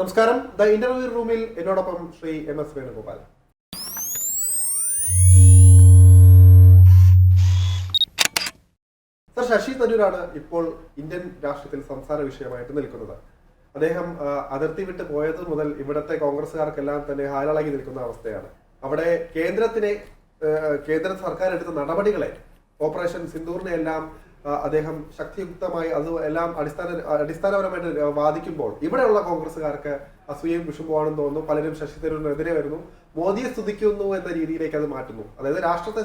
നമസ്കാരം. The interview റൂമിൽ എന്നോടൊപ്പം Shri M S Venugopal. Sir Shashi തരൂരാണ് ഇപ്പോൾ ഇന്ത്യൻ രാഷ്ട്രീയത്തിൽ സംസാര വിഷയമായിട്ട് നിൽക്കുന്നത്. അദ്ദേഹം അതിർത്തി വിട്ട് പോയത് മുതൽ ഇവിടുത്തെ കോൺഗ്രസ്സുകാർക്കെല്ലാം തന്നെ ഹാലളകി നിൽക്കുന്ന അവസ്ഥയാണ്. അവിടെ കേന്ദ്രത്തിനെ കേന്ദ്ര സർക്കാർ എടുത്ത നടപടികളെ ഓപ്പറേഷൻ സിന്ദൂറിനെ എല്ലാം അദ്ദേഹം ശക്തിയുക്തമായി അത് എല്ലാം അടിസ്ഥാന അടിസ്ഥാനപരമായിട്ട് വാദിക്കുമ്പോൾ ഇവിടെയുള്ള കോൺഗ്രസ്സുകാർക്ക് അസൂയയും വിഷമമാണെന്ന് തോന്നുന്നു. പലരും ശശി തരൂരിനെതിരെ വരുന്നു. മോദിയെ സ്തുതിക്കുന്നു എന്ന രീതിയിലേക്ക് അത് മാറ്റുന്നു. അതായത് രാഷ്ട്രത്തെ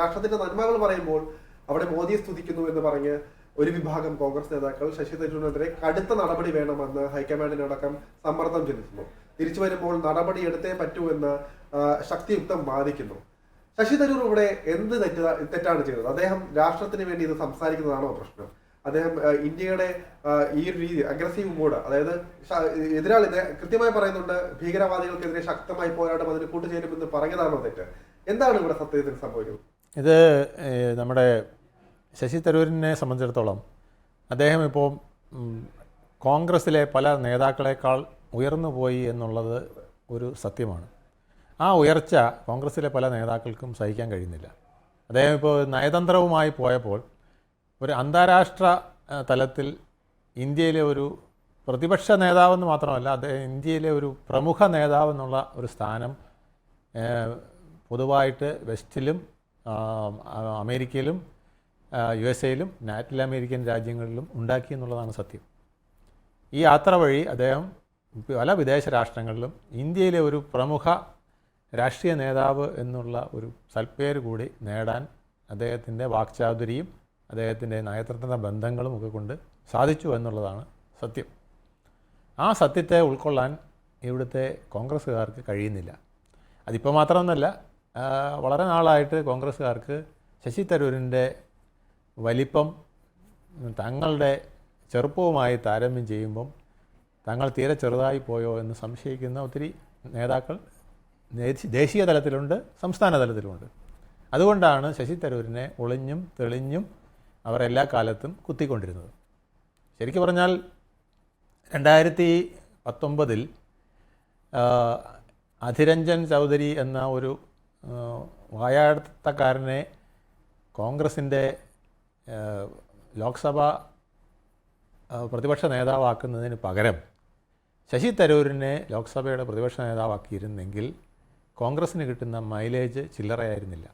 രാഷ്ട്രത്തിന്റെ നന്മകൾ പറയുമ്പോൾ അവിടെ മോദിയെ സ്തുതിക്കുന്നു എന്ന് പറഞ്ഞ് ഒരു വിഭാഗം കോൺഗ്രസ് നേതാക്കൾ ശശി തരൂരിനെതിരെ കടുത്ത നടപടി വേണമെന്ന് ഹൈക്കമാൻഡിനടക്കം സമ്മർദ്ദം ചെലുത്തുന്നു. തിരിച്ചു വരുമ്പോൾ നടപടി എടുത്തേ പറ്റൂ എന്ന് ശക്തിയുക്തം വാദിക്കുന്നു. ശശി തരൂർ ഇവിടെ എന്ത് തെറ്റ് തെറ്റാണ് ചെയ്തത്? അദ്ദേഹം രാഷ്ട്രത്തിന് വേണ്ടി ഇത് സംസാരിക്കുന്നതാണോ പ്രശ്നം? അദ്ദേഹം ഇന്ത്യയുടെ ഈ ഒരു രീതി അഗ്രസീവ് മൂഡ് അതായത് എതിരാളി കൃത്യമായി പറയുന്നുണ്ട് ഭീകരവാദികൾക്കെതിരെ ശക്തമായി പോരാട്ടം അതിന് കൂട്ടുചേരുമെന്ന് പറഞ്ഞതാണോ തെറ്റ്? എന്താണ് ഇവിടെ സത്യത്തിൽ സംഭവിക്കുന്നത്? ഇത് നമ്മുടെ ശശി തരൂരിനെ സംബന്ധിച്ചിടത്തോളം അദ്ദേഹം ഇപ്പോൾ കോൺഗ്രസ്സിലെ പല നേതാക്കളെക്കാൾ ഉയർന്നു പോയി എന്നുള്ളത് ഒരു സത്യമാണ്. ആ ഉയർച്ച കോൺഗ്രസ്സിലെ പല നേതാക്കൾക്കും സഹിക്കാൻ കഴിയുന്നില്ല. അദ്ദേഹം ഇപ്പോൾ നയതന്ത്രവുമായി പോയപ്പോൾ ഒരു അന്താരാഷ്ട്ര തലത്തിൽ ഇന്ത്യയിലെ ഒരു പ്രതിപക്ഷ നേതാവെന്ന് മാത്രമല്ല അദ്ദേഹം ഇന്ത്യയിലെ ഒരു പ്രമുഖ നേതാവെന്നുള്ള ഒരു സ്ഥാനം പൊതുവായിട്ട് വെസ്റ്റിലും അമേരിക്കയിലും യു എസ് എയിലും ലാറ്റിൻ അമേരിക്കൻ രാജ്യങ്ങളിലും ഉണ്ടാക്കി എന്നുള്ളതാണ് സത്യം. ഈ യാത്ര വഴി അദ്ദേഹം പല വിദേശ രാഷ്ട്രങ്ങളിലും ഇന്ത്യയിലെ ഒരു പ്രമുഖ രാഷ്ട്രീയ നേതാവ് എന്നുള്ള ഒരു സൽപ്പേര് കൂടി നേടാൻ അദ്ദേഹത്തിന്റെ വാക്ചാതുരിയും അദ്ദേഹത്തിന്റെ നയതന്ത്ര ബന്ധങ്ങളും ഒക്കെ കൊണ്ട് സാധിച്ചു എന്നുള്ളതാണ് സത്യം. ആ സത്യത്തെ ഉൾക്കൊള്ളാൻ ഇവിടുത്തെ കോൺഗ്രസ്സുകാർക്ക് കഴിയുന്നില്ല. അതിപ്പോൾ മാത്രമൊന്നുമല്ല ആ, വളരെ നാളായിട്ട് കോൺഗ്രസ്സുകാർക്ക് ശശി തരൂരിന്റെ വലിപ്പം തങ്ങളുടെ ചെറുപ്പവുമായി താരതമ്യം ചെയ്യുമ്പം തങ്ങൾ തീരെ ചെറുതായി പോയോ എന്ന് സംശയിക്കുന്ന ഒത്തിരി നേതാക്കൾ ദേശീയ തലത്തിലുണ്ട് സംസ്ഥാന തലത്തിലുമുണ്ട് അതുകൊണ്ടാണ് ശശി തരൂരിനെ ഒളിഞ്ഞും തെളിഞ്ഞും അവർ എല്ലാ കാലത്തും കുത്തിക്കൊണ്ടിരുന്നത്. ശരിക്കും പറഞ്ഞാൽ രണ്ടായിരത്തി പത്തൊമ്പതിൽ അധിരഞ്ജൻ ചൗധരി എന്ന ഒരു വായാടത്തക്കാരനെ കോൺഗ്രസിന്റെ ലോക്സഭ പ്രതിപക്ഷ നേതാവാക്കുന്നതിന് പകരം ശശി തരൂരിനെ ലോക്സഭയുടെ പ്രതിപക്ഷ നേതാവാക്കിയിരുന്നെങ്കിൽ കോൺഗ്രസ്സിന് കിട്ടുന്ന മൈലേജ് ചില്ലറയായിരുന്നില്ല.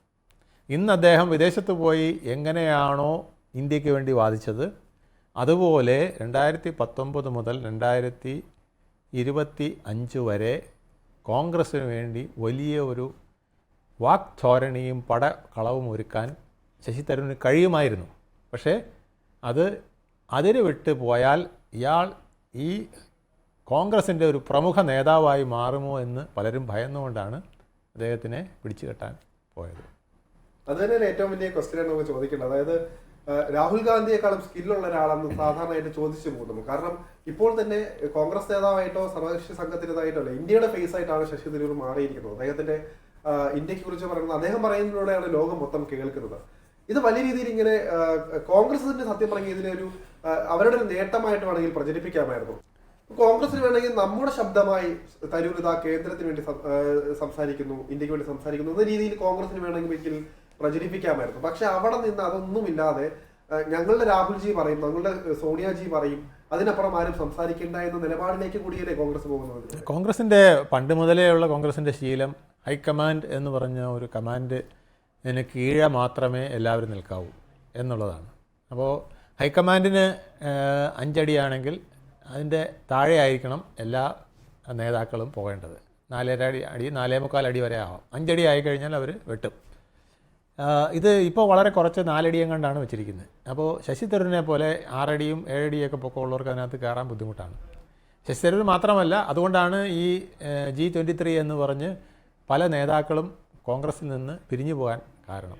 ഇന്ന് അദ്ദേഹം വിദേശത്ത് പോയി എങ്ങനെയാണോ ഇന്ത്യയ്ക്ക് വേണ്ടി വാദിച്ചത് അതുപോലെ രണ്ടായിരത്തി പത്തൊമ്പത് മുതൽ രണ്ടായിരത്തി ഇരുപത്തി അഞ്ച് വരെ കോൺഗ്രസ്സിന് വേണ്ടി വലിയ ഒരു വാക്ധോരണിയും പടകളവും ഒരുക്കാൻ ശശി തരൂരിന് കഴിയുമായിരുന്നു. പക്ഷേ അത് അതിര് വിട്ട് പോയാൽ ഇയാൾ ഈ കോൺഗ്രസിന്റെ ഒരു പ്രമുഖ നേതാവായി മാറുമോ എന്ന് പലരും ഭയന്നുകൊണ്ടാണ് അദ്ദേഹത്തിനെ പിടിച്ചു കെട്ടാൻ പോയത്. അത് തന്നെയാണ് ഏറ്റവും വലിയ ക്വസ്റ്റ്യൻ നമുക്ക് ചോദിക്കേണ്ടത്. അതായത് രാഹുൽ ഗാന്ധിയെക്കാളും സ്കില്ലുള്ള ഒരാളെന്ന് സാധാരണയായിട്ട് ചോദിച്ചു പോകുന്നു. കാരണം ഇപ്പോൾ തന്നെ കോൺഗ്രസ് നേതാവായിട്ടോ സർവകക്ഷി സംഘത്തിന്റെതായിട്ടോ അല്ല ഇന്ത്യയുടെ ഫേസ് ആയിട്ടാണ് ശശി തരൂർ മാറിയിരിക്കുന്നത്. അദ്ദേഹത്തിന്റെ ഇന്ത്യയെ കുറിച്ച് പറയുന്നത് അദ്ദേഹം പറയുന്നതിലൂടെയാണ് ലോകം മൊത്തം കേൾക്കുന്നത്. ഇത് വലിയ രീതിയിൽ ഇങ്ങനെ കോൺഗ്രസിന്റെ സത്യം പറഞ്ഞ ഇതിനെ ഒരു അവരുടെ ഒരു നേട്ടമായിട്ട് വേണമെങ്കിൽ പ്രചരിപ്പിക്കാമായിരുന്നു. കോൺഗ്രസിന് വേണമെങ്കിൽ നമ്മുടെ ശബ്ദമായി തരൂർ ഇതാ കേന്ദ്രത്തിന് വേണ്ടി സംസാരിക്കുന്നു ഇന്ത്യയ്ക്ക് വേണ്ടി സംസാരിക്കുന്നു എന്ന രീതിയിൽ കോൺഗ്രസിന് വേണമെങ്കിൽ പ്രചരിപ്പിക്കാമായിരുന്നു. പക്ഷെ അവിടെ നിന്ന് അതൊന്നുമില്ലാതെ ഞങ്ങളുടെ രാഹുൽജി പറയും ഞങ്ങളുടെ സോണിയാജി പറയും അതിനപ്പുറം ആരും സംസാരിക്കേണ്ട എന്ന നിലപാടിലേക്ക് കൂടിയല്ലേ കോൺഗ്രസ് പോകുന്നത്? കോൺഗ്രസിന്റെ പണ്ട് മുതലേ ഉള്ള കോൺഗ്രസിന്റെ ശീലം ഹൈക്കമാൻഡ് എന്ന് പറഞ്ഞ ഒരു കമാൻഡിന് കീഴെ മാത്രമേ എല്ലാവരും നിൽക്കാവൂ എന്നുള്ളതാണ്. അപ്പോൾ ഹൈക്കമാൻഡിന് അഞ്ചടിയാണെങ്കിൽ അതിന്റെ താഴെ ആയിരിക്കണം എല്ലാ നേതാക്കളും പോകേണ്ടത്. നാലര അടി അടി നാലേ മുക്കാൽ അടി വരെ ആവാം. അഞ്ചടി ആയിക്കഴിഞ്ഞാൽ അവർ വെട്ടും. ഇത് ഇപ്പോൾ വളരെ കുറച്ച് നാലടിയും കണ്ടാണ് വെച്ചിരിക്കുന്നത്. അപ്പോൾ ശശി തരൂരിനെ പോലെ ആറടിയും ഏഴടിയൊക്കെ പൊക്കമുള്ളവർക്ക് അതിനകത്ത് കയറാൻ ബുദ്ധിമുട്ടാണ്. ശശി തരൂർ മാത്രമല്ല അതുകൊണ്ടാണ് ഈ ജി ട്വന്റി ത്രീ എന്ന് പറഞ്ഞ് പല നേതാക്കളും കോൺഗ്രസിൽ നിന്ന് പിരിഞ്ഞു പോകാൻ കാരണം.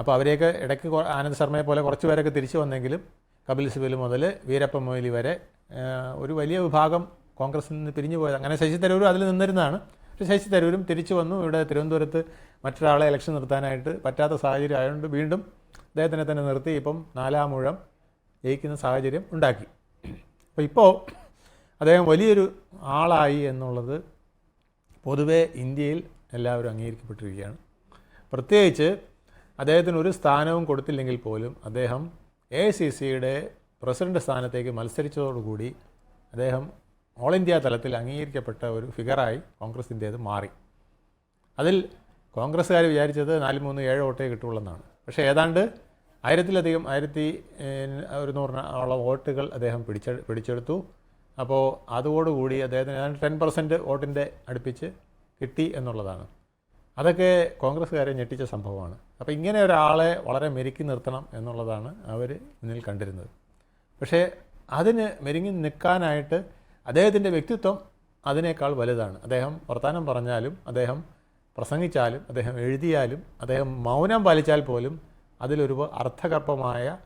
അപ്പോൾ അവരെയൊക്കെ ഇടയ്ക്ക് ആനന്ദ് ശർമ്മയെ പോലെ കുറച്ച് പേരൊക്കെ തിരിച്ചു വന്നെങ്കിലും കപിൽ സിബൽ മുതൽ വീരപ്പ മൊയ്ലി വരെ ഒരു വലിയ വിഭാഗം കോൺഗ്രസിൽ നിന്ന് പിരിഞ്ഞു പോയത്. അങ്ങനെ ശശി തരൂരും അതിൽ നിന്നിരുന്നതാണ്. പക്ഷേ ശശി തരൂരും തിരിച്ചു വന്നു. ഇവിടെ തിരുവനന്തപുരത്ത് മറ്റൊരാളെ ഇലക്ഷൻ നിർത്താനായിട്ട് പറ്റാത്ത സാഹചര്യം ആയതുകൊണ്ട് വീണ്ടും അദ്ദേഹത്തിനെ തന്നെ നിർത്തി. ഇപ്പം നാലാം മുഴം ജയിക്കുന്ന സാഹചര്യം ഉണ്ടാക്കി. അപ്പോൾ ഇപ്പോൾ അദ്ദേഹം വലിയൊരു ആളായി എന്നുള്ളത് പൊതുവേ ഇന്ത്യയിൽ എല്ലാവരും അംഗീകരിക്കപ്പെട്ടിരിക്കുകയാണ്. പ്രത്യേകിച്ച് അദ്ദേഹത്തിന് ഒരു സ്ഥാനവും കൊടുത്തില്ലെങ്കിൽ പോലും അദ്ദേഹം എ സി സിയുടെ പ്രസിഡന്റ് സ്ഥാനത്തേക്ക് മത്സരിച്ചതോടുകൂടി അദ്ദേഹം ഓൾ ഇന്ത്യ തലത്തിൽ അംഗീകരിക്കപ്പെട്ട ഒരു ഫിഗറായി കോൺഗ്രസിന്റേത് മാറി. അതിൽ കോൺഗ്രസ്സുകാർ വിചാരിച്ചത് നാല് മൂന്ന് ഏഴ് വോട്ടേ കിട്ടുള്ളൂ പക്ഷേ ഏതാണ്ട് ആയിരത്തിലധികം ആയിരത്തി ഒരു നൂറിനോളം വോട്ടുകൾ അദ്ദേഹം പിടിച്ച പിടിച്ചെടുത്തു. അപ്പോൾ അതോടുകൂടി അദ്ദേഹത്തിന് ഏതാണ്ട് ടെൻ പെർസെന്റ് വോട്ടിന്റെ അടുപ്പിച്ച് കിട്ടി എന്നുള്ളതാണ്. അതൊക്കെ കോൺഗ്രസ്സുകാരെ ഞെട്ടിച്ച സംഭവമാണ്. അപ്പോൾ ഇങ്ങനെ ഒരാളെ വളരെ മെരുക്കി നിർത്തണം എന്നുള്ളതാണ് അവർ മുന്നിൽ കണ്ടിരുന്നത്. പക്ഷേ അതിന് മെരുങ്ങി നിൽക്കാനായിട്ട് അദ്ദേഹത്തിന്റെ വ്യക്തിത്വം അതിനേക്കാൾ വലുതാണ്. അദ്ദേഹം വർത്തമാനം പറഞ്ഞാലും അദ്ദേഹം പ്രസംഗിച്ചാലും അദ്ദേഹം എഴുതിയാലും അദ്ദേഹം മൗനം പാലിച്ചാൽ പോലും അതിലൊരു അർത്ഥകർപ്പമായ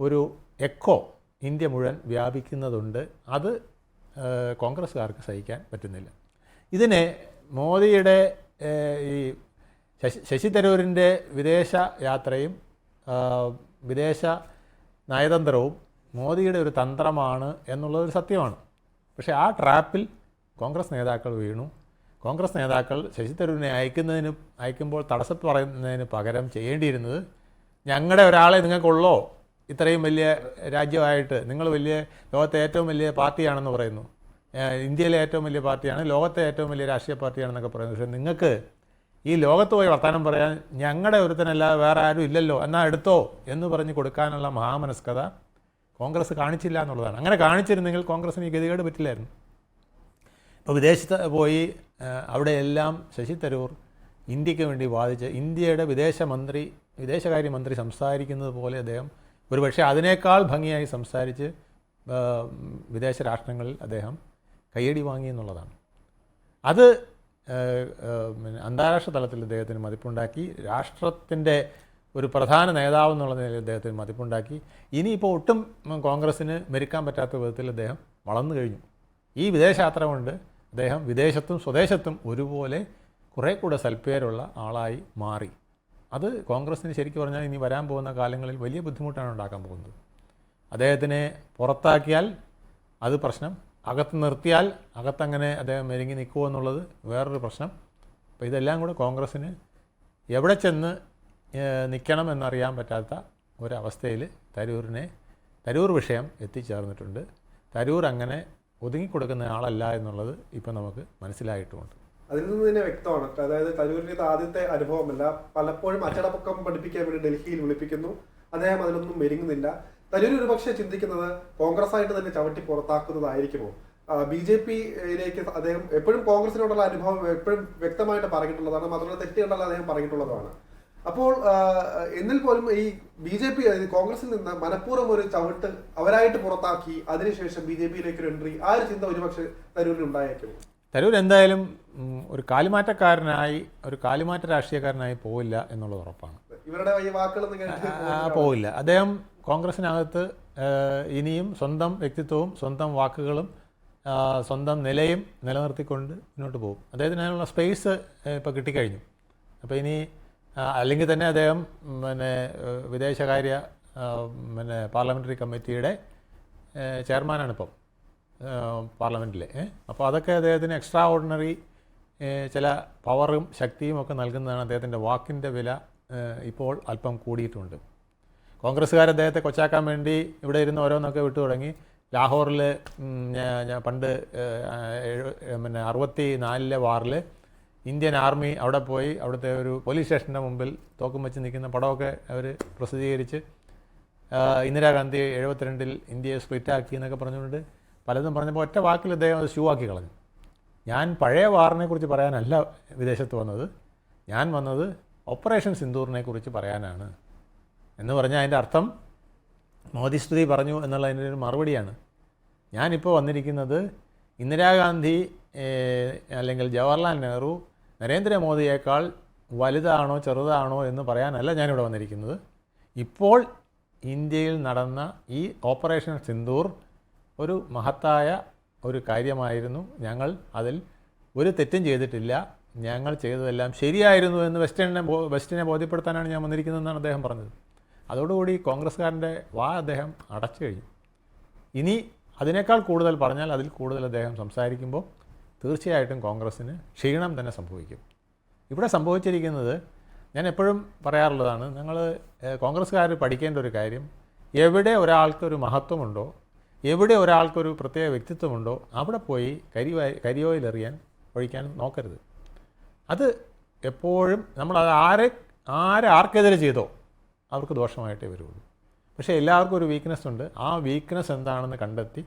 ഒരു എക്കോ ഇന്ത്യ മുഴുവൻ വ്യാപിക്കുന്നതുണ്ട്. അത് കോൺഗ്രസ്സുകാർക്ക് സഹിക്കാൻ പറ്റുന്നില്ല. ഇതിനെ മോദിയുടെ ഈ ശശി ശശി തരൂരിന്റെ വിദേശ യാത്രയും വിദേശ നയതന്ത്രവും മോദിയുടെ ഒരു തന്ത്രമാണ് എന്നുള്ളതൊരു സത്യമാണ്. പക്ഷേ ആ ട്രാപ്പിൽ കോൺഗ്രസ് നേതാക്കൾ വീണു. കോൺഗ്രസ് നേതാക്കൾ ശശി തരൂരിനെ അയക്കുന്നതിന് അയക്കുമ്പോൾ തടസ്സം പറയുന്നതിന് പകരം ചെയ്യേണ്ടിയിരുന്നത് ഞങ്ങളുടെ ഒരാളെ നിങ്ങൾക്കുള്ളോ? ഇത്രയും വലിയ രാജ്യമായിട്ട് നിങ്ങൾ വലിയ ലോകത്തെ ഏറ്റവും വലിയ പാർട്ടിയാണെന്ന് പറയുന്നു. ഇന്ത്യയിലെ ഏറ്റവും വലിയ പാർട്ടിയാണ് ലോകത്തെ ഏറ്റവും വലിയ രാഷ്ട്രീയ പാർട്ടിയാണെന്നൊക്കെ പറയുന്നു. പക്ഷേ നിങ്ങൾക്ക് ഈ ലോകത്ത് പോയി വർത്തമാനം പറയാൻ ഞങ്ങളുടെ ഒരുത്തനല്ലാതെ വേറെ ആരും ഇല്ലല്ലോ എന്നാൽ എടുത്തോ എന്ന് പറഞ്ഞ് കൊടുക്കാനുള്ള മഹാമനസ്കത കോൺഗ്രസ് കാണിച്ചില്ല എന്നുള്ളതാണ്. അങ്ങനെ കാണിച്ചിരുന്നെങ്കിൽ കോൺഗ്രസ്സിന് ഈ ഗതികേട് പറ്റില്ലായിരുന്നു. ഇപ്പോൾ വിദേശത്ത് പോയി അവിടെയെല്ലാം ശശി തരൂർ ഇന്ത്യയ്ക്ക് വേണ്ടി വാദിച്ച് ഇന്ത്യയുടെ വിദേശമന്ത്രി വിദേശകാര്യമന്ത്രി സംസാരിക്കുന്നത് പോലെ അദ്ദേഹം ഒരുപക്ഷെ അതിനേക്കാൾ ഭംഗിയായി സംസാരിച്ച് വിദേശ രാഷ്ട്രങ്ങളിൽ അദ്ദേഹം കയ്യടി വാങ്ങി എന്നുള്ളതാണ്. അത് അന്താരാഷ്ട്ര തലത്തിൽ അദ്ദേഹത്തിന് മതിപ്പുണ്ടാക്കി. രാഷ്ട്രത്തിന്റെ ഒരു പ്രധാന നേതാവ് എന്നുള്ള നിലയിൽ അദ്ദേഹത്തിന് മതിപ്പുണ്ടാക്കി. ഇനിയിപ്പോൾ ഒട്ടും കോൺഗ്രസ്സിന് മെരുക്കാൻ പറ്റാത്ത വിധത്തിൽ അദ്ദേഹം വളർന്നു കഴിഞ്ഞു. ഈ വിദേശയാത്ര കൊണ്ട് അദ്ദേഹം വിദേശത്തും സ്വദേശത്തും ഒരുപോലെ കുറേ കൂടെ സൽപ്പേരുള്ള ആളായി മാറി. അത് കോൺഗ്രസ്സിന് ശരിക്കും പറഞ്ഞാൽ ഇനി വരാൻ പോകുന്ന കാലങ്ങളിൽ വലിയ ബുദ്ധിമുട്ടാണ് ഉണ്ടാക്കാൻ പോകുന്നത്. അദ്ദേഹത്തിനെ പുറത്താക്കിയാൽ അത് പ്രശ്നം. അകത്ത് നിർത്തിയാൽ അകത്തങ്ങനെ അദ്ദേഹം മെരുങ്ങി നിൽക്കുമോ എന്നുള്ളത് വേറൊരു പ്രശ്നം. അപ്പോൾ ഇതെല്ലാം കൂടെ കോൺഗ്രസ്സിന് എവിടെ ചെന്ന് നിൽക്കണം എന്നറിയാൻ പറ്റാത്ത ഒരവസ്ഥയിൽ തരൂരിനെ തരൂർ വിഷയം എത്തിച്ചേർന്നിട്ടുണ്ട്. തരൂർ അങ്ങനെ ഒതുങ്ങിക്കൊടുക്കുന്ന ആളല്ല എന്നുള്ളത് ഇപ്പം നമുക്ക് മനസ്സിലായിട്ടുമുണ്ട്. അതിൽ നിന്ന് തന്നെ വ്യക്തമാണ്. അതായത് തരൂരിന്റെ ഇത് ആദ്യത്തെ അനുഭവമല്ല. പലപ്പോഴും അച്ചടപ്പൊക്കം പഠിപ്പിക്കാൻ വേണ്ടി ഡൽഹിയിൽ വിളിപ്പിക്കുന്നു. അദ്ദേഹം അതിലൊന്നും മെരുങ്ങുന്നില്ല. തരൂർ ഒരുപക്ഷെ ചിന്തിക്കുന്നത് കോൺഗ്രസ് ആയിട്ട് തന്നെ ചവിട്ടി പുറത്താക്കുന്നതായിരിക്കുമോ? ബി ജെ പിയിലേക്ക് അദ്ദേഹം എപ്പോഴും കോൺഗ്രസിനോടുള്ള അനുഭവം എപ്പോഴും വ്യക്തമായിട്ട് പറഞ്ഞിട്ടുള്ളതാണ്. മാത്രമല്ല തെറ്റുകളല്ല അദ്ദേഹം പറഞ്ഞിട്ടുള്ളതാണ് അപ്പോൾ എന്നിൽ പോലും ഈ ബി ജെ പി കോൺഗ്രസിൽ നിന്ന് മനഃപൂർവം ഒരു ചവിട്ട് അവരായിട്ട് പുറത്താക്കി അതിനുശേഷം ബി ജെ പിയിലേക്ക് ഒരു എൻട്രി ആ ഒരു ചിന്ത ഒരുപക്ഷെ തരൂരിൽ ഉണ്ടായേക്കും. തരൂർ എന്തായാലും ഒരു കാലുമാറ്റക്കാരനായി ഒരു കാലുമാറ്റ രാഷ്ട്രീയക്കാരനായി പോവില്ല എന്നുള്ളത് ഉറപ്പാണ്. ഇവരുടെ ഈ വാക്കുകളൊന്നും പോവില്ല. അദ്ദേഹം കോൺഗ്രസിനകത്ത് ഇനിയും സ്വന്തം വ്യക്തിത്വവും സ്വന്തം വാക്കുകളും സ്വന്തം നിലയും നിലനിർത്തിക്കൊണ്ട് മുന്നോട്ട് പോകും. അദ്ദേഹത്തിന് അതിനുള്ള സ്പേസ് ഇപ്പോൾ കിട്ടിക്കഴിഞ്ഞു. അപ്പോൾ ഇനി അല്ലെങ്കിൽ തന്നെ അദ്ദേഹം പിന്നെ വിദേശകാര്യ പിന്നെ പാർലമെന്ററി കമ്മിറ്റിയുടെ ചെയർമാനാണ് ഇപ്പം പാർലമെന്റിൽ അപ്പോൾ അതൊക്കെ അദ്ദേഹത്തിന് എക്സ്ട്രാ ഓർഡിനറി ചില പവറും ശക്തിയും ഒക്കെ നൽകുന്നതാണ് അദ്ദേഹത്തിന്റെ വാക്കിന്റെ വില ഇപ്പോൾ അല്പം കൂടിയിട്ടുണ്ട്. കോൺഗ്രസ്സുകാർ അദ്ദേഹത്തെ കൊച്ചാക്കാൻ വേണ്ടി ഇവിടെ ഇരുന്ന് ഓരോന്നൊക്കെ വിട്ടു തുടങ്ങി. ലാഹോറിൽ പണ്ട് പിന്നെ അറുപത്തി നാലിലെ വാറിൽ ഇന്ത്യൻ ആർമി അവിടെ പോയി അവിടുത്തെ ഒരു പോലീസ് സ്റ്റേഷന്റെ മുമ്പിൽ തോക്കും വെച്ച് നിൽക്കുന്ന പടമൊക്കെ അവർ പ്രസിദ്ധീകരിച്ച് ഇന്ദിരാഗാന്ധി എഴുപത്തിരണ്ടിൽ ഇന്ത്യയെ സ്പ്ലിറ്റാക്കി എന്നൊക്കെ പറഞ്ഞുകൊണ്ട് പലതും പറഞ്ഞപ്പോൾ ഒറ്റ വാക്കിൽ അദ്ദേഹം അത് ഷൂ ആക്കി കളഞ്ഞു. ഞാൻ പഴയ വാറിനെക്കുറിച്ച് പറയാനല്ല വിദേശത്ത് വന്നത്. ഞാൻ വന്നത് ഓപ്പറേഷൻ സിന്ദൂറിനെ കുറിച്ച് പറയാനാണ് എന്ന് പറഞ്ഞാൽ അതിന്റെ അർത്ഥം മോദി സ്തുതി പറഞ്ഞു എന്നുള്ള എന്നുള്ളതിന്റെ ഒരു മറുപടിയാണ്. ഞാനിപ്പോൾ വന്നിരിക്കുന്നത് ഇന്ദിരാഗാന്ധി അല്ലെങ്കിൽ ജവഹർലാൽ നെഹ്റു നരേന്ദ്രമോദിയേക്കാൾ വലുതാണോ ചെറുതാണോ എന്ന് പറയാനല്ല ഞാനിവിടെ വന്നിരിക്കുന്നത്. ഇപ്പോൾ ഇന്ത്യയിൽ നടന്ന ഈ ഓപ്പറേഷൻ സിന്ദൂർ ഒരു മഹത്തായ ഒരു കാര്യമായിരുന്നു. ഞങ്ങൾ അതിൽ ഒരു തെറ്റും ചെയ്തിട്ടില്ല. ഞങ്ങൾ ചെയ്തതെല്ലാം ശരിയായിരുന്നു എന്ന് വെസ്റ്റേണിനെ വെസ്റ്റിനെ ബോധ്യപ്പെടുത്താനാണ് ഞാൻ വന്നിരിക്കുന്നതെന്നാണ് അദ്ദേഹം പറഞ്ഞത്. അതോടുകൂടി കോൺഗ്രസ്സുകാരന്റെ വാ അദ്ദേഹം അടച്ചു കഴിഞ്ഞു. ഇനി അതിനേക്കാൾ കൂടുതൽ പറഞ്ഞാൽ അതിൽ കൂടുതൽ അദ്ദേഹം സംസാരിക്കുമ്പോൾ തീർച്ചയായിട്ടും കോൺഗ്രസ്സിന് ക്ഷീണം തന്നെ സംഭവിക്കും. ഇവിടെ സംഭവിച്ചിരിക്കുന്നത് ഞാൻ എപ്പോഴും പറയാറുള്ളതാണ് ഞങ്ങൾ കോൺഗ്രസ്സുകാർ പഠിക്കേണ്ട ഒരു കാര്യം എവിടെ ഒരാൾക്കൊരു മഹത്വമുണ്ടോ എവിടെ ഒരാൾക്കൊരു പ്രത്യേക വ്യക്തിത്വമുണ്ടോ അവിടെ പോയി കരി കരിയോയിലെറിയാൻ ഒഴിക്കാൻ നോക്കരുത്. അത് എപ്പോഴും നമ്മൾ അത് ആരെ ആരെ ആർക്കെതിരെ ചെയ്തോ അവർക്ക് ദോഷമായിട്ടേ വരുള്ളൂ. പക്ഷേ എല്ലാവർക്കും ഒരു വീക്ക്നെസ് ഉണ്ട്. ആ വീക്ക്നെസ് എന്താണെന്ന് കണ്ടെത്തി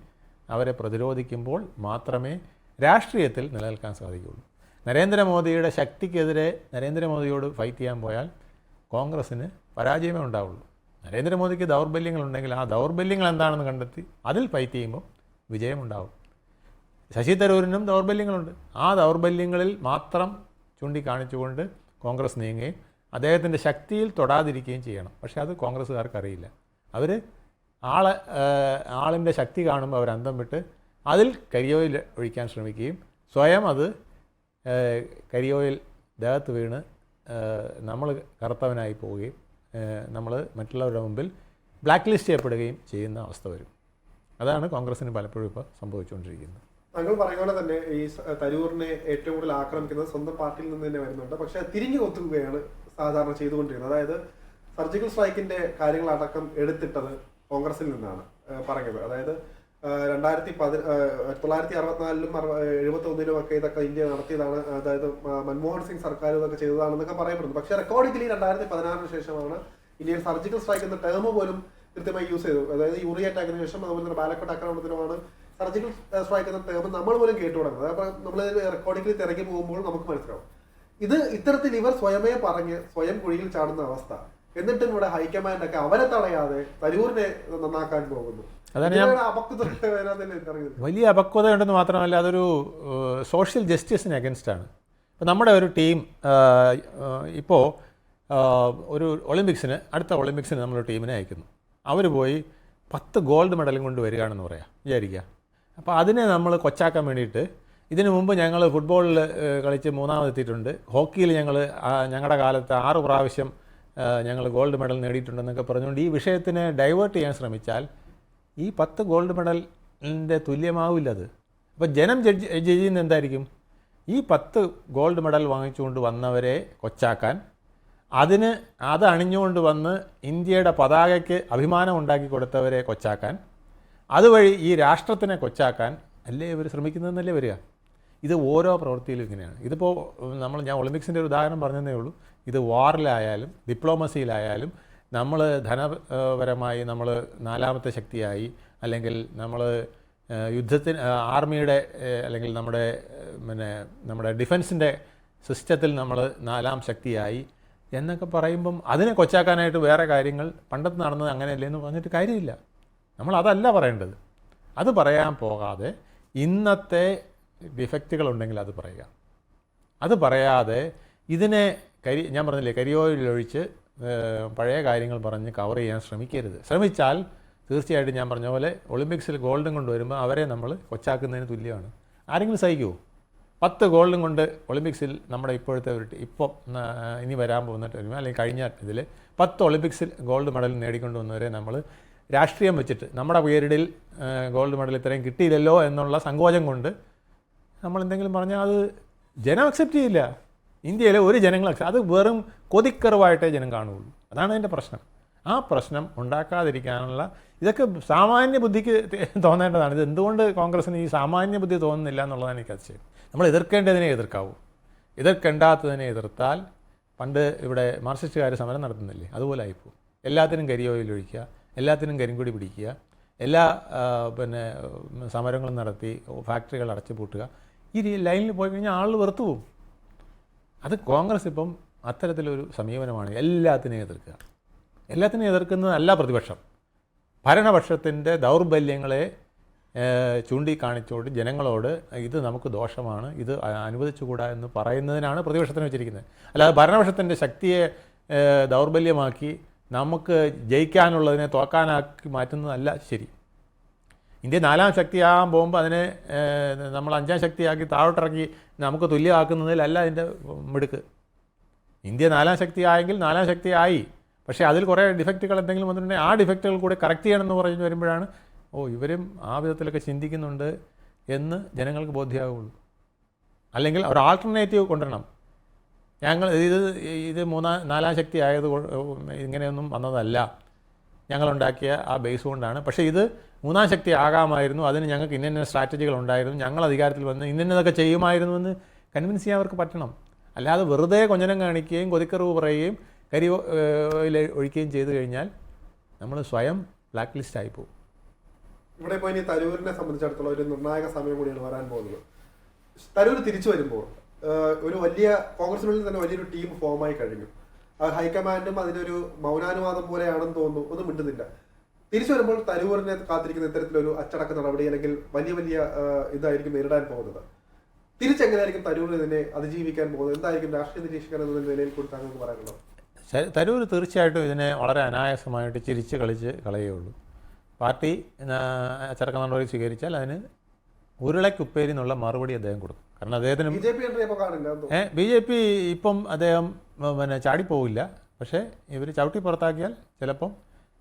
അവരെ പ്രതിരോധിക്കുമ്പോൾ മാത്രമേ രാഷ്ട്രീയത്തിൽ നിലനിൽക്കാൻ സാധിക്കുകയുള്ളൂ. നരേന്ദ്രമോദിയുടെ ശക്തിക്കെതിരെ നരേന്ദ്രമോദിയോട് ഫൈറ്റ് ചെയ്യാൻ പോയാൽ കോൺഗ്രസ്സിന് പരാജയമേ ഉണ്ടാവുള്ളൂ. നരേന്ദ്രമോദിക്ക് ദൗർബല്യങ്ങളുണ്ടെങ്കിൽ ആ ദൗർബല്യങ്ങൾ എന്താണെന്ന് കണ്ടെത്തി അതിൽ ഫൈറ്റ് ചെയ്യുമ്പോൾ വിജയമുണ്ടാവും ശശി തരൂരിനും ദൗർബല്യങ്ങളുണ്ട്. ആ ദൗർബല്യങ്ങളിൽ മാത്രം ചൂണ്ടിക്കാണിച്ചുകൊണ്ട് കോൺഗ്രസ് നീങ്ങുകയും അദ്ദേഹത്തിന്റെ ശക്തിയിൽ തൊടാതിരിക്കുകയും ചെയ്യണം. പക്ഷേ അത് കോൺഗ്രസ്സുകാർക്ക് അറിയില്ല. അവർ ആളെ ആളിന്റെ ശക്തി കാണുമ്പോൾ അവർ അന്തം വിട്ട് അതിൽ കരിയോയിൽ ഒഴിക്കാൻ ശ്രമിക്കുകയും സ്വയം അത് കരിയോയിൽ ദേഹത്ത് വീണ് നമ്മൾ കറുത്തവനായി പോവുകയും നമ്മൾ മറ്റുള്ളവരുടെ മുമ്പിൽ ബ്ലാക്ക് ലിസ്റ്റ് ചെയ്യപ്പെടുകയും ചെയ്യുന്ന അവസ്ഥ വരും. അതാണ് കോൺഗ്രസിന് പലപ്പോഴും ഇപ്പോൾ സംഭവിച്ചുകൊണ്ടിരിക്കുന്നത്. താങ്കൾ പറയുന്ന തന്നെ ഈ തരൂറിനെ ഏറ്റവും കൂടുതൽ ആക്രമിക്കുന്നത് സ്വന്തം പാർട്ടിയിൽ നിന്ന് തന്നെ വരുന്നുണ്ട്. പക്ഷേ തിരിഞ്ഞു കൊത്തുകയാണ് സാധാരണ ചെയ്തുകൊണ്ടിരുന്നത്. അതായത് സർജിക്കൽ സ്ട്രൈക്കിന്റെ കാര്യങ്ങളടക്കം എടുത്തിട്ടത് കോൺഗ്രസിൽ നിന്നാണ് പറഞ്ഞത്. അതായത് രണ്ടായിരത്തി പതി തൊള്ളായിരത്തി അറുപത്തിനാലിലും എഴുപത്തി ഒന്നിലും ഒക്കെ ഇതൊക്കെ ഇന്ത്യ നടത്തിയതാണ്. അതായത് മൻമോഹൻ സിംഗ് സർക്കാർ ഇതൊക്കെ ചെയ്തതാണെന്നൊക്കെ പറയപ്പെടുന്നു. പക്ഷെ റെക്കോർഡിക്കലി രണ്ടായിരത്തി പതിനാറിന് ശേഷമാണ് ഇന്ത്യയിൽ സർജിക്കൽ സ്ട്രൈക്ക് എന്ന ടേം പോലും കൃത്യമായി യൂസ് ചെയ്തു അതായത് യൂറിയ അറ്റാക്കിന് ശേഷം അതുപോലെ തന്നെ ബാലക്കോട്ട് ആക്രമണത്തിനുമാണ് സർജിക്കൽ സ്ട്രൈക്ക് എന്ന ടേം നമ്മൾ പോലും കേട്ടു തുടങ്ങുന്നത്. അപ്പൊ നമ്മൾ റെക്കോർഡിക്കലി തിരക്കി പോകുമ്പോൾ നമുക്ക് മനസ്സിലാവും. ഇത് ഇത്തരത്തിൽ ഇവർ സ്വയമേ പറഞ്ഞ് സ്വയം കുഴിയിൽ ചാടുന്ന അവസ്ഥ. എന്നിട്ടും ഇവിടെ ഹൈക്കമാൻഡൊക്കെ അവരെ തടയാതെ തരൂരിനെ നന്നാക്കാൻ പോകുന്നു. അതാണ് വലിയ അപക്വത ഉണ്ടെന്ന് എനിക്കറിയുന്നത് വലിയ അപക്വതയുണ്ടെന്ന് മാത്രമല്ല അതൊരു സോഷ്യൽ ജസ്റ്റിസിന് അഗൻസ്റ്റാണ് ഇപ്പോൾ നമ്മുടെ ഒരു ടീം ഇപ്പോൾ ഒരു ഒളിമ്പിക്സിന് അടുത്ത ഒളിമ്പിക്സിന് നമ്മളൊരു ടീമിനെ അയക്കുന്നു. അവർ പോയി പത്ത് ഗോൾഡ് മെഡലും കൊണ്ട് വരികയാണെന്ന് പറയാം വിചാരിക്കുക. അപ്പോൾ അതിനെ നമ്മൾ കൊച്ചാക്കാൻ വേണ്ടിയിട്ട് ഇതിനു മുമ്പ് ഞങ്ങൾ ഫുട്ബോളിൽ കളിച്ച് മൂന്നാമതെത്തിയിട്ടുണ്ട്. ഹോക്കിയിൽ ഞങ്ങൾ ഞങ്ങളുടെ കാലത്ത് ആറ് പ്രാവശ്യം ഞങ്ങൾ ഗോൾഡ് മെഡൽ നേടിയിട്ടുണ്ടെന്നൊക്കെ പറഞ്ഞുകൊണ്ട് ഈ വിഷയത്തിനെ ഡൈവേർട്ട് ചെയ്യാൻ ശ്രമിച്ചാൽ ഈ പത്ത് ഗോൾഡ് മെഡലിന്റെ തുല്യമാവില്ല അത് അപ്പോൾ ജനം ജഡ്ജ് ജഡ്ജ് ചെയ്യുന്നത് എന്തായിരിക്കും? ഈ പത്ത് ഗോൾഡ് മെഡൽ വാങ്ങിച്ചുകൊണ്ട് വന്നവരെ കൊച്ചാക്കാൻ അതിന് അത് അണിഞ്ഞുകൊണ്ട് വന്ന് ഇന്ത്യയുടെ പതാകയ്ക്ക് അഭിമാനം ഉണ്ടാക്കി കൊടുത്തവരെ കൊച്ചാക്കാൻ അതുവഴി ഈ രാഷ്ട്രത്തിനെ കൊച്ചാക്കാൻ അല്ലേ ഇവർ ശ്രമിക്കുന്നതെന്നല്ലേ വരിക? ഇത് ഓരോ പ്രവൃത്തിയിലും ഇങ്ങനെയാണ്. ഇതിപ്പോൾ നമ്മൾ ഞാൻ ഒളിമ്പിക്സിന്റെ ഒരു ഉദാഹരണം പറഞ്ഞതേ ഉള്ളൂ. ഇത് വാറിലായാലും ഡിപ്ലോമസിയിലായാലും നമ്മൾ ധനപരമായി നമ്മൾ നാലാമത്തെ ശക്തിയായി അല്ലെങ്കിൽ നമ്മൾ യുദ്ധത്തിന് ആർമിയുടെ അല്ലെങ്കിൽ നമ്മുടെ പിന്നെ നമ്മുടെ ഡിഫൻസിന്റെ സിസ്റ്റത്തിൽ നമ്മൾ നാലാം ശക്തിയായി എന്നൊക്കെ പറയുമ്പം അതിനെ കൊച്ചാക്കാനായിട്ട് വേറെ കാര്യങ്ങൾ പണ്ടത്ത് നടന്നത് അങ്ങനെയല്ലേ എന്ന് പറഞ്ഞിട്ട് കാര്യമില്ല. നമ്മൾ അതല്ല പറയേണ്ടത്. അത് പറയാൻ പോകാതെ ഇന്നത്തെ ഡിഫക്റ്റുകൾ ഉണ്ടെങ്കിൽ അത് പറയുക. അത് പറയാതെ ഇതിനെ കരി ഞാൻ പറഞ്ഞില്ലേ കരിയോയിലൊഴിച്ച് പഴയ കാര്യങ്ങൾ പറഞ്ഞ് കവർ ചെയ്യാൻ ശ്രമിക്കരുത്. ശ്രമിച്ചാൽ തീർച്ചയായിട്ടും ഞാൻ പറഞ്ഞ പോലെ ഒളിമ്പിക്സിൽ ഗോൾഡും കൊണ്ടുവരുമ്പോൾ അവരെ നമ്മൾ കൊച്ചാക്കുന്നതിന് തുല്യമാണ്. ആരെങ്കിലും സഹിക്കുമോ പത്ത് ഗോൾഡും കൊണ്ട് ഒളിമ്പിക്സിൽ നമ്മുടെ ഇപ്പോഴത്തെ ഒരു ഇപ്പോൾ ഇനി വരാൻ പോകുന്ന ടീം അല്ലെങ്കിൽ കഴിഞ്ഞ ഇതിൽ പത്ത് ഒളിമ്പിക്സിൽ ഗോൾഡ് മെഡൽ നേടിക്കൊണ്ട് വന്നവരെ നമ്മൾ രാഷ്ട്രീയം വെച്ചിട്ട് നമ്മുടെ പേരിടിൽ ഗോൾഡ് മെഡൽ ഇത്രയും കിട്ടിയില്ലല്ലോ എന്നുള്ള സങ്കോചം കൊണ്ട് നമ്മൾ എന്തെങ്കിലും പറഞ്ഞാൽ അത് ജനം അക്സെപ്റ്റ് ചെയ്യില്ല. ഇന്ത്യയിലെ ഒരു ജനങ്ങൾ അത് വെറും കൊതിക്കറിവായിട്ടേ ജനം കാണുകയുള്ളൂ. അതാണ് അതിന്റെ പ്രശ്നം. ആ പ്രശ്നം ഉണ്ടാക്കാതിരിക്കാനുള്ള ഇതൊക്കെ സാമാന്യ ബുദ്ധിക്ക് തോന്നേണ്ടതാണ്. ഇത് എന്തുകൊണ്ട് കോൺഗ്രസ്സിന് ഈ സാമാന്യ ബുദ്ധി തോന്നുന്നില്ല എന്നുള്ളതാണ് എനിക്ക് അതിശയം. നമ്മൾ എതിർക്കേണ്ടതിനെ എതിർക്കാവൂ. എതിർക്കേണ്ടാത്തതിനെ എതിർത്താൽ പണ്ട് ഇവിടെ മാർക്സിസ്റ്റുകാർ സമരം നടത്തുന്നില്ലേ? അതുപോലെ ആയിപ്പോൾ എല്ലാത്തിനും കരിയോയിൽ ഒഴിക്കുക എല്ലാത്തിനും കരിങ്കുടി പിടിക്കുക എല്ലാ പിന്നെ സമരങ്ങളും നടത്തി ഫാക്ടറികൾ അടച്ചു പൂട്ടുക ഈ ലൈനിൽ പോയി കഴിഞ്ഞാൽ ആൾ വെറുത്തു പോകും അത് കോൺഗ്രസ് ഇപ്പം അത്തരത്തിലൊരു സമീപനമാണ് എല്ലാത്തിനെയും എതിർക്കുക. എല്ലാത്തിനെയും എതിർക്കുന്നതല്ല പ്രതിപക്ഷം. ഭരണപക്ഷത്തിന്റെ ദൗർബല്യങ്ങളെ ചൂണ്ടിക്കാണിച്ചുകൊണ്ട് ജനങ്ങളോട് ഇത് നമുക്ക് ദോഷമാണ് ഇത് അനുവദിച്ചുകൂടാ എന്ന് പറയുന്നതിനാണ് പ്രതിപക്ഷത്തിന് വെച്ചിരിക്കുന്നത്. അല്ലാതെ ഭരണപക്ഷത്തിന്റെ ശക്തിയെ ദൗർബല്യമാക്കി നമുക്ക് ജയിക്കാനുള്ളതിനെ തോക്കാനാക്കി മാറ്റുന്നതല്ല ശരി. ഇന്ത്യ നാലാം ശക്തിയാകാൻ പോകുമ്പോൾ അതിനെ നമ്മൾ അഞ്ചാം ശക്തിയാക്കി താഴോട്ടിറക്കി നമുക്ക് തുല്യമാക്കുന്നതിലല്ല അതിന്റെ മിടുക്ക്. ഇന്ത്യ നാലാം ശക്തി ആയെങ്കിൽ നാലാം ശക്തി ആയി പക്ഷേ അതിൽ കുറേ ഡിഫക്റ്റുകൾ എന്തെങ്കിലും വന്നിട്ടുണ്ടെങ്കിൽ ആ ഡിഫക്റ്റുകൾ കൂടി കറക്റ്റ് ചെയ്യണമെന്ന് പറഞ്ഞു വരുമ്പോഴാണ് ഓ ഇവരും ആ വിധത്തിലൊക്കെ ചിന്തിക്കുന്നുണ്ട് എന്ന് ജനങ്ങൾക്ക് ബോധ്യമാവുള്ളൂ അല്ലെങ്കിൽ ഒരു ആൾട്ടർനേറ്റീവ് കൊണ്ടുവരണം. ഞങ്ങൾ ഇത് ഇത് മൂന്നാം നാലാം ശക്തി ആയത് ഇങ്ങനെയൊന്നും വന്നതല്ല. ഞങ്ങളുണ്ടാക്കിയ ആ ബേസ് കൊണ്ടാണ്. പക്ഷേ ഇത് മൂന്നാം ശക്തി ആകാമായിരുന്നു. അതിന് ഞങ്ങൾക്ക് ഇന്ന സ്ട്രാറ്റജികൾ ഉണ്ടായിരുന്നു ഞങ്ങൾ അധികാരത്തിൽ വന്ന് ഇന്നതൊക്കെ ചെയ്യുമായിരുന്നു എന്ന് കൺവിൻസ് ചെയ്യാൻ അവർക്ക് പറ്റണം. അല്ലാതെ വെറുതെ കൊഞ്ഞനം കാണിക്കുകയും കൊതിക്കറിവ് പറയുകയും കരി ഒഴിക്കുകയും ചെയ്തു കഴിഞ്ഞാൽ നമ്മൾ സ്വയം ബ്ലാക്ക് ലിസ്റ്റ് ആയി പോകും. ഇവിടെ ഇപ്പോൾ ഇനി തരൂരിനെ സംബന്ധിച്ചിടത്തോളം ഒരു നിർണായക സമയം കൂടിയാണ് വരാൻ പോകുന്നത്. തരൂർ തിരിച്ചു വരുമ്പോൾ ഒരു വലിയ കോൺഗ്രസിനുള്ളിൽ തന്നെ വലിയൊരു ടീം ഫോമായി കഴിഞ്ഞു. ഹൈക്കമാൻഡും അതിനൊരു മൗനാനുവാദം പോലെയാണെന്ന് തോന്നുന്നു. ഒന്നും മിണ്ടുന്നില്ല. തിരിച്ചു വരുമ്പോൾ തരൂരിനെ കാത്തിരിക്കുന്ന ഇത്തരത്തിലൊരു അച്ചടക്ക നടപടി അല്ലെങ്കിൽ വലിയ വലിയ ഇതായിരിക്കും നേരിടാൻ പോകുന്നത്. തിരിച്ചെങ്ങനെയായിരിക്കും തരൂർ ഇതിനെ അതിജീവിക്കാൻ പോകുന്നത്? എന്തായിരിക്കും രാഷ്ട്രീയ നിരീക്ഷകൻ എന്ന നിലയിൽ കൂടി താങ്കൾക്ക് പറയാനുള്ളത് തരൂർ തീർച്ചയായിട്ടും ഇതിനെ വളരെ അനായാസമായിട്ട് ചിരിച്ച് കളിച്ച് കളയുള്ളൂ പാർട്ടി അച്ചടക്ക നടപടി സ്വീകരിച്ചാൽ അതിന് ഉരുളക്കുപ്പേരി എന്നുള്ള മറുപടി അദ്ദേഹം കൊടുക്കും. കാരണം അദ്ദേഹത്തിന് ബി ജെ പി ഇപ്പം അദ്ദേഹം പിന്നെ ചാടിപ്പോവില്ല. പക്ഷേ ഇവർ ചവിട്ടി പുറത്താക്കിയാൽ ചിലപ്പം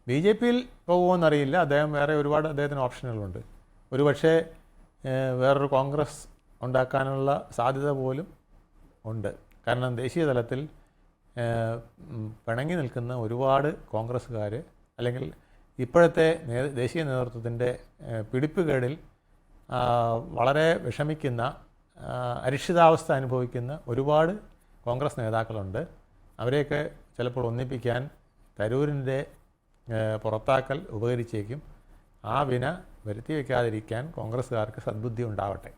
ബി ജെ പിയിൽ പോകുമോയെന്നറിയില്ല അദ്ദേഹം വേറെ ഒരുപാട് അദ്ദേഹത്തിന് ഓപ്ഷനുകളുണ്ട്. ഒരുപക്ഷേ പക്ഷേ വേറൊരു കോൺഗ്രസ് ഉണ്ടാക്കാനുള്ള സാധ്യത പോലും ഉണ്ട്. കാരണം ദേശീയ തലത്തിൽ പിണങ്ങി നിൽക്കുന്ന ഒരുപാട് കോൺഗ്രസ്സുകാർ അല്ലെങ്കിൽ ഇപ്പോഴത്തെ ദേശീയ നേതൃത്വത്തിന്റെ പിടിപ്പുകേടിൽ വളരെ വിഷമിക്കുന്ന അരിക്ഷിതാവസ്ഥ അനുഭവിക്കുന്ന ഒരുപാട് കോൺഗ്രസ് നേതാക്കളുണ്ട്. അവരെയൊക്കെ ചിലപ്പോൾ ഒന്നിപ്പിക്കാൻ തരൂരിന്റെ പുറത്താക്കൽ ഉപകരിച്ചേക്കും. ആ വിന വരുത്തി വയ്ക്കാതിരിക്കാൻ കോൺഗ്രസ്സുകാർക്ക് സദ്ബുദ്ധി ഉണ്ടാവട്ടെ.